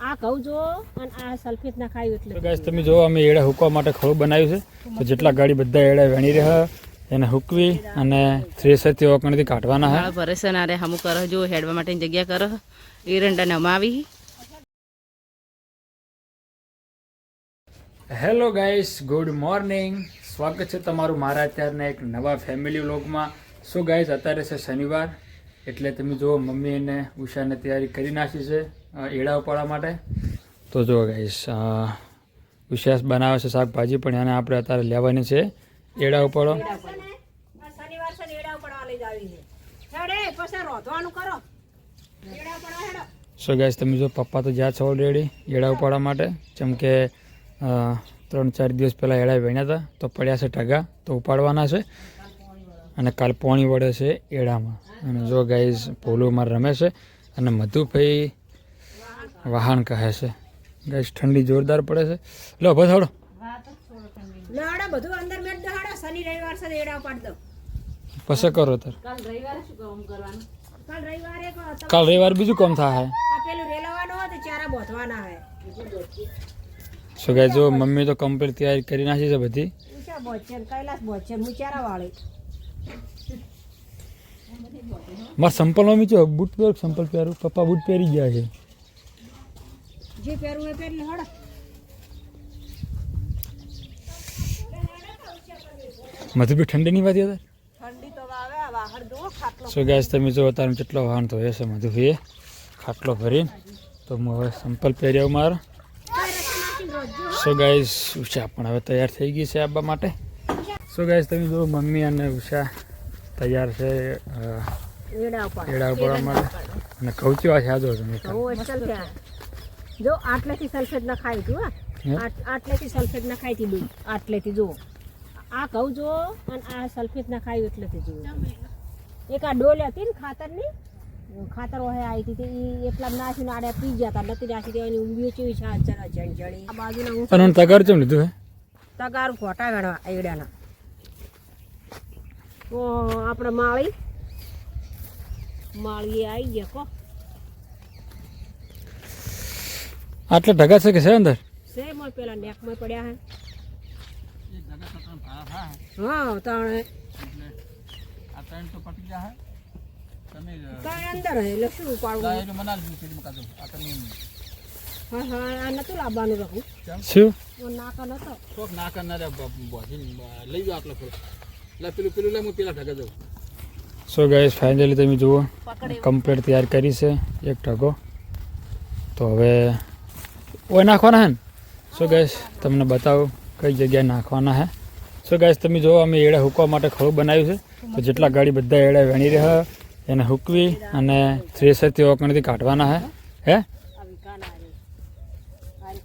આ ઘઉં જો અને આ સલ્ફેટ ના એટલે ગાઈસ તમે જો અમે એડા હુકવા માટે ખળું બનાવ્યું છે. તો જેટલા ગાડી બધા એડા વેણી રહ્યા એને હુકવી અને થ્રેસરથી ઓકણથી કાઢવાના હા. માળો આરે છે ને અરે હમું કરો જો હેડવા માટેની જગ્યા કરો. એરંડા નમાવી હેલો ગાઈસ ગુડ મોર્નિંગ સ્વાગત છે તમારું મારા અત્યારના એક નવા ફેમિલી વ્લોગમાં સો ગાઈસ અત્યારે છે શનિવાર એટલે તમે જુઓ મમ્મી અને ઉષાને તૈયારી કરી નાખી છે. એડા ઉપાડવા માટે? તો જો ગાઈસ ઉષા બનાવે છે શાકભાજી પણ એને આપણે અત્યારે લેવાની છે. એડા ઉપાડો. શનિવાર છે ને એડા પડવા લઈ જાવી છે. હેડે પછી રોધવાનું કરો. એડા પડવા હેડો. સો ગાઈશ તમે જો પપ્પા તો જ્યાં છો ઓલરેડી એડા ઉપાડવા માટે જેમ કે ત્રણ ચાર દિવસ પહેલાં એડા વેણ્યા હતા તો પડ્યા છે ટગા તો ઉપાડવાના છે. અને કાલ પોણી વળે છે એડામાં. અને જો ગાઈઝ અમારે રમે છે. અને મધુભાઈ વાહન કહે છે. ગાઈઝ ઠંડી જોરદાર પડે છે. લો બસ થોડો બધું અંદર મેટ દો શનિ રવિવાર છે એડા પાડ દો પછી કરો તર કાલ રવિવારે શું કામ કરવાનું? કાલ રવિવારે કાલ રવિવાર બીજું કામ થાય? આ પેલું રેલવાનું હોય તો ચારા બોધવાના હોય. સો ગાઈઝ જો મમ્મી તો કમ્પ્લીટ તૈયારી કરી નાખી છે બધી. ઉષા બોધશે ને કૈલાસ હું ચારા વાળી. મારા જો બૂટ પહેર સંપલ પહેરું. પપ્પા બૂટ પહેરી ગયા છે. જે પહેરવું એ પહેરી લે મધુ મધુભાઈ ઠંડી નહીં વાતી હતા ઠંડી તો આવે આ વાહણ દો ખાટલો સો ગેસ તમે જો તારે જેટલો વાહન ધોયો છે મધુભાઈએ ખાટલો ભરીને. તો હું હવે સંપલ પહેર્યો મારો. સો ગાઈઝ ઉષા પણ હવે તૈયાર થઈ ગઈ છે આવવા માટે. સો ગાઈઝ તમે જો મમ્મી અને ઉષા તૈયાર છે એડા ઉપર ઉપાડવા માટે. અને કૌચવા છે આજો તમે જો આટલેથી સલ્ફેટ ના ખાઈ તું હા. આટલેથી સલ્ફેટ ના ખાઈ તી દૂધ આટલેથી જો આ ઘઉં જો અને આ સલ્ફેટ ના ખાયું એટલેથી જો એક આ ડોલ હતી ને ખાતરની ખાતર ઓહે આવી હતી એ એટલા નાખીને આડે પી ગયા હતા નથી નાખી દેવાની ઊંઘી ચેવી છે જરા જણજણી આ બાજુના હું અને તગાર ચમ લીધું હે? તગાર ફોટા વેણવા એડાના તો આપણે માળી. માળીએ આવી ગયા કો. આટલા ઢગા છે કે છે અંદર સે મોય પેલા નેકમાં પડ્યા હે હા તાણે તાણે અંદર હે એટલે શું ઉપાડવું હા હા આ નતું લાવવાનું રાખું શું ઓ નાકા નતો સો ગાઈસ ફાઇનલી તમે જુઓ કમ્પ્લીટ તૈયાર કરી છે એક ટકો તો હવે ઓય નાખવાના હે ને? સો ગેસ તમને બતાવું કઈ જગ્યાએ નાખવાના હે. સો ગેસ તમે જુઓ અમે એડા હૂકવા માટે ખળું બનાવ્યું છે. તો જેટલા ગાડી બધા એડા વેણી રહ્યા, એને હૂકવી અને થ્રેસરથી ઓકણથી કાઢવાના હે. હે?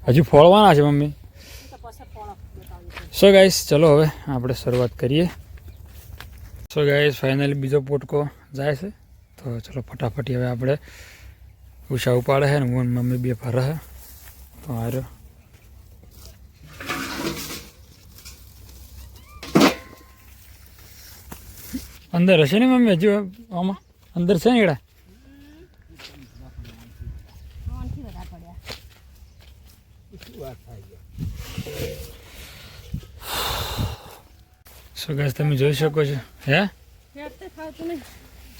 હજુ ફોડવાના છે મમ્મી? સો ગાઈસ ચલો હવે આપણે શરૂઆત કરીએ. સો ગાઈસ ફાઇનલી બીજો પોટકો જાય છે. તો ચલો ફટાફટી હવે આપણે ઉષા ઉપાડે છે ને, હું મમ્મી બે ફરે છે તો અંદર હશે ને મમ્મી હજુ આમાં અંદર છે ને એડા સો ગાઈઝ તમે જોઈ શકો છો. હે?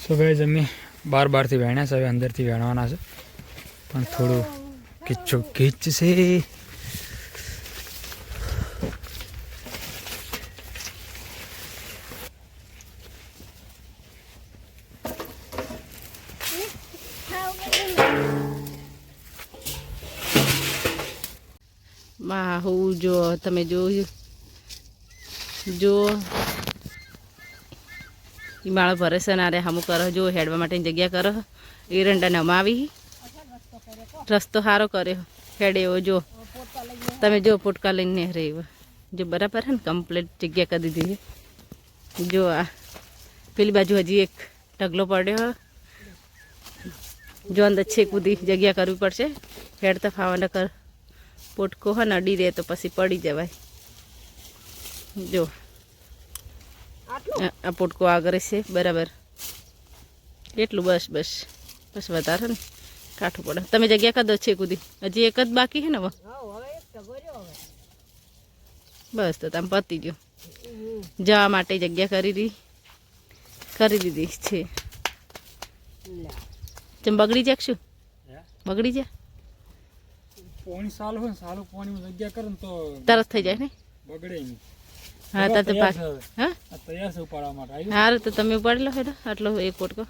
સો ગાઈઝ અમે બાર બારથી વેણ્યા છે હવે અંદરથી વેણવાના છે. પણ થોડું કિચ્ચો કિચ છે માં હું જો તમે જોયું જો ઈ માળો ભરે છે ને અરે હમું કરો, જો, હેડવા માટેની જગ્યા કરો એરંડા નમાવી રસ્તો સારો કર્યો. હેડે એવો જો. તમે જો પોટકા લઈને નેહરે એવો. જો બરાબર હે ને કમ્પ્લીટ જગ્યા કરી દીધી છે. જો આ પેલી બાજુ હજી એક ઢગલો પડ્યો જો અંદર છેક બધી જગ્યા કરવી પડશે. હેડતા ફાવાના કર પોટકો હોય ને અડી રહે તો પછી પડી જવાય. જો. આ પોટકો આગળ છે. બરાબર. એટલું બસ બસ. બસ વધારે ને. કાઠું પડે. તમે જગ્યા કદો છે કુદી? હજી એક જ બાકી છે ને હવે? બસ તો તમે પતી ગયો. જવા માટે જગ્યા કરી દી કરી દીધી છે. તમે બગડી જાય શું? બગડી જાય? પોણી સાલ હોય સાલું પોણી જગ્યા કરે તો તરત થઈ જાય ને? બગડે નહીં. હા તા તો પાક હા? તૈયાર છે ઉપાડવા માટે. સારું તો તમે ઉપાડી લો હેડો. આટલો એક પોટકો.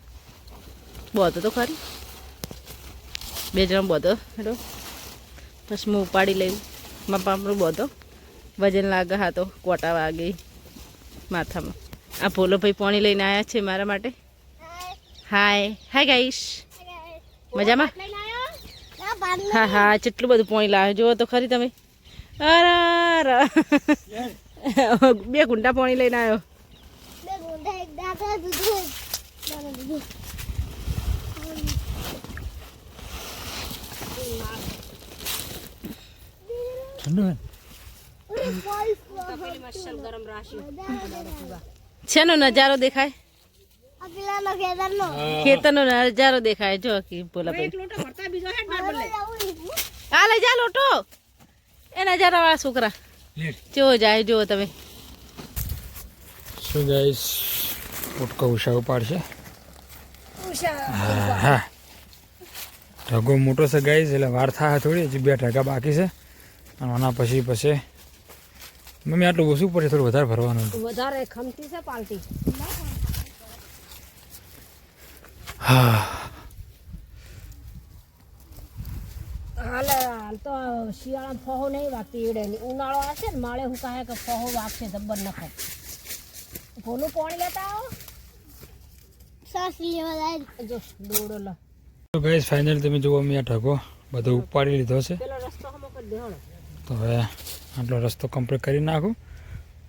બહુ તો ખરી. બે જણા બધો, હેડો. પછી હું ઉપાડી લઈ. મારા પાપડું બોધો. વજન લાગે હા તો કોટા વાગે માથામાં. આ ભોલો ભાઈ પાણી લઈને આવ્યા છે મારા માટે. હાય. હાય ગાઈશ. મજામાં? હા હા કેટલું બધું પાણી લાવે જુઓ તો ખરી તમે. અરે. બે ગુંડા પાણી લઈને આવ્યો શેનો નજારો દેખાય? ખેતરનો નજારો દેખાય. જો કે બોલા હા એક લોટો ભરતા બીજો હેડ માર બદલે. આ લઈ જા લોટો. એ નજારા વાળા છોકરા જો જાય જો તમે. શું જાય ઉષા ઉપાડશે? હા. ઢગો મોટો છે ગાઈસ એટલે વાર થાય થોડી હજી બે ઢગા બાકી છે. અને આના પછી પછી મમ્મી આટલું ઓછું પડે થોડું વધારે ભરવાનું. વધારે ખમતી છે પાલટી. હા. હાલ હાલ તો શિયાળામાં ફહો નહીં વાગતી એડે ની ઉનાળો આવશે ને માળે હું કહે કે ફહો વાગશે જબ્બર નખો ભોલું પાણી લેતા આવો. જો દોડો લો. તો ગાઈસ ફાઇનલ તમે જુઓ મેં આ ઢગો બધો ઉપાડી લીધો છે. તો હવે આટલો રસ્તો કમ્પ્લીટ કરી નાખું.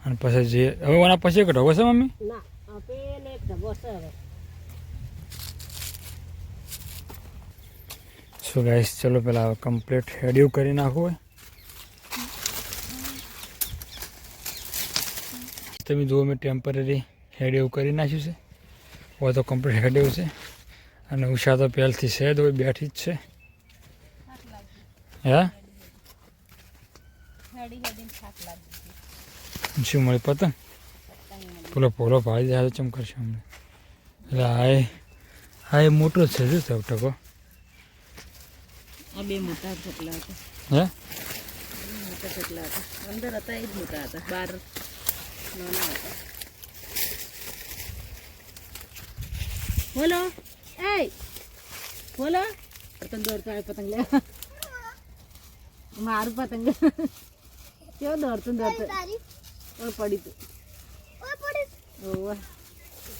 અને પછી જે હવે આના પછી એક ઢગો છે મમ્મી? શું સો ગાઈસ ચલો પેલા કમ્પ્લીટ હેડ્યુ કરી નાખવું હોય તમે જુઓ મેં ટેમ્પરરી હેડિયું કરી નાખ્યું છે. હવે તો કમ્પ્લીટ એવું છે. અને ઉષા તો પહેલથી છે જ હોય બેઠી જ છે. હે? શું મળે પતંગ? પેલો પોલો ભાઈ જાય ચમ કરશે અમને? એટલે હાય હા એ મોટો છે શું સૌ ટકો? બે મોટા ઢગલા હતા. હે? મોટા ઢગલા હતા અંદર હતા એ જ મોટા હતા. બાર નાના હતા. બોલો. એ બોલો. પતંગ દોડતો આવે પતંગ લે. મારું પતંગ. કેવો દોડતો દોડતો. પણ પડી તું. ઓવે.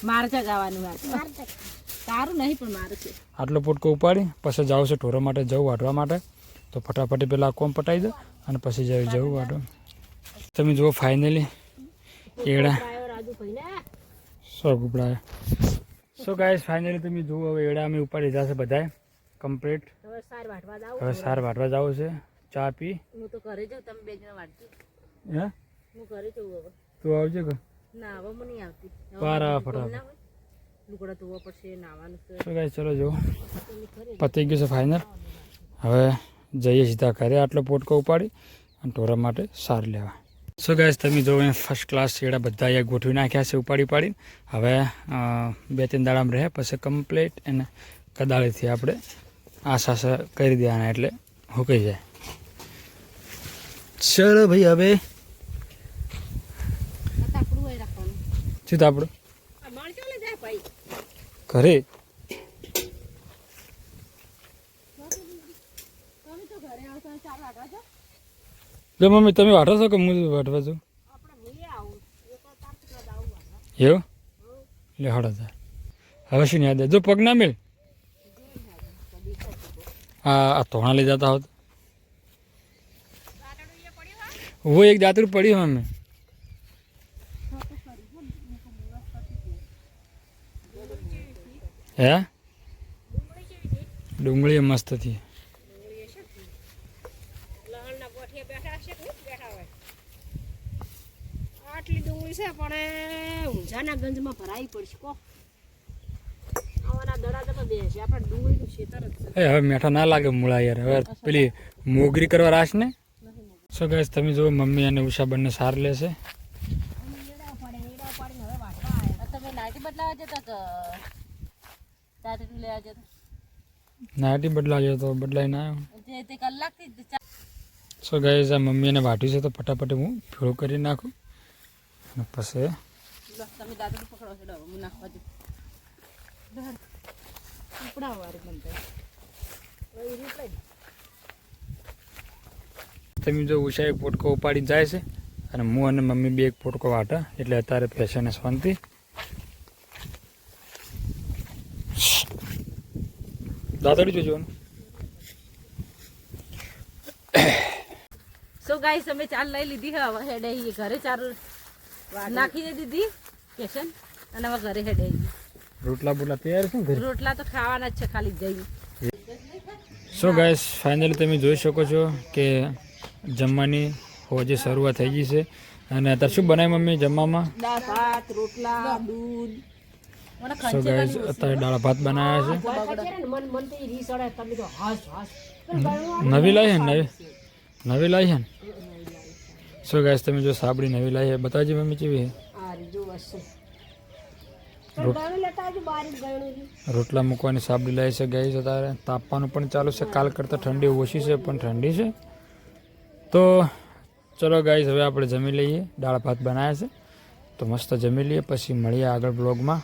મારે છે ગાવાનું મારે. તારું નહીં પણ મારું છે. આટલો પોટકો ઉપાડી પછી જાવ છે ઢોરો માટે જવું વાટવા માટે. તો ફટાફટી પેલા કોમ પટાઈ દો અને પછી જવું જવું વાટો તમે જુઓ ફાઇનલી એડા સો ગુપડા સો ગાઈસ ફાઇનલી તમે જુઓ હવે એડા અમે ઉપાડી લીધા છે બધાય. કમ્પ્લીટ હવે સાર વાટવા જાવ હવે સાર વાટવા જાવ છે. ચા પી. હું તો ઘરે જઉં તમે બે જણા વાટજો હે? હું ઘરે જઉં હવે. તું આવજે કે ના હવે મને નહીં આવતી. પારા ફટાફટ. લુગડા ધોવા પડશે નાવાનું છે. સો ગાઈસ ચલો જુઓ. પતી ગયું છે ફાઇનલ હવે જઈએ સીધા ઘરે આટલો પોટકો ઉપાડી અને ઢોરા માટે સાર લેવા. સો ગાઈસ તમે જો ફર્સ્ટ ક્લાસ શેડા બધા અહીંયા ગોઠવી નાખ્યા છે ઉપાડી પાડી હવે બે ત્રણ દાડામાં રહે પછી કમ્પ્લીટ એને કદાળીથી આપણે આશા કરી દેવાના એટલે હુકાઈ જાય. ચલો ભાઈ હવે તાપડું શું આપણું? ઘરે તમે તો ઘરે આવશો ને ચાર વાટવા છો જો મમ્મી, તમે વાઢો છો કે હું વાઢવા છું એવું? લે, હડો જા. હવે શું યાદ જો પગ ના મેલ. હા, આ તોણા લઈ જતા હોત. હું એક દાતરું પડ્યું અમે. હે? ડુંગળી મસ્ત હતી. આટલી ડુંગળી છે, પણ ઊંઝાના ગંજમાં ભરાઈ પડશે, કો. જ હવે ના લાગે મૂળા યાર, હવે પેલી મોગરી કરવા રાશ ને? સો તમે જુઓ, મમ્મી અને ઉષા સાર લેશે નાઇટી બદલાવા જતા નાટી બદલાઈ ના જે જ આ મમ્મી એને વાટ્યું છે તો ફટાફટ હું ભેળું કરી નાખું. અને પછી તમે ઉપડા જ. ઉષા એક પોટકો ઉપાડીને જાય છે અને હું અને મમ્મી બે એક પોટકો વાટા, એટલે અત્યારે ફેશન શાંતિ દાદડી જોજો ને. સો ગાઈસ અમે ચાલ લઈ લીધી હવે હેડે ઘરે ચાર નાખી દે દીધી કેશન અને હવે ઘરે હેડે રોટલા બોટલા તૈયાર છે ઘરે? રોટલા તો ખાવાના જ છે ખાલી જઈ સો ગાઈસ ફાઇનલી તમે જોઈ શકો છો કે જમવાની હોજે શરૂઆત થઈ ગઈ છે. અને અત્યારે શું બનાવ્યું મમ્મી જમવામાં? દાળ ભાત રોટલા દૂધ. સો ગાઈસ અત્યારે દાળ ભાત બનાવ્યા છે. નવી લાવી છે નવી? નવી લાવી છે ને? સો ગાઈસ તમે જો સાબડી નવી લાવી છે. બતાવજો મમ્મી કેવી છે. રોટલા મૂકવાની સાબડી લાવી છે ગાઈસ. અત્યારે તાપવાનું પણ ચાલુ છે. કાલ કરતાં ઠંડી ઓછી છે પણ ઠંડી છે. તો ચલો ગાઈસ હવે આપણે જમી લઈએ. દાળ ભાત બનાવ્યા છે. તો મસ્ત જમી લઈએ. પછી મળીએ આગળ બ્લોગમાં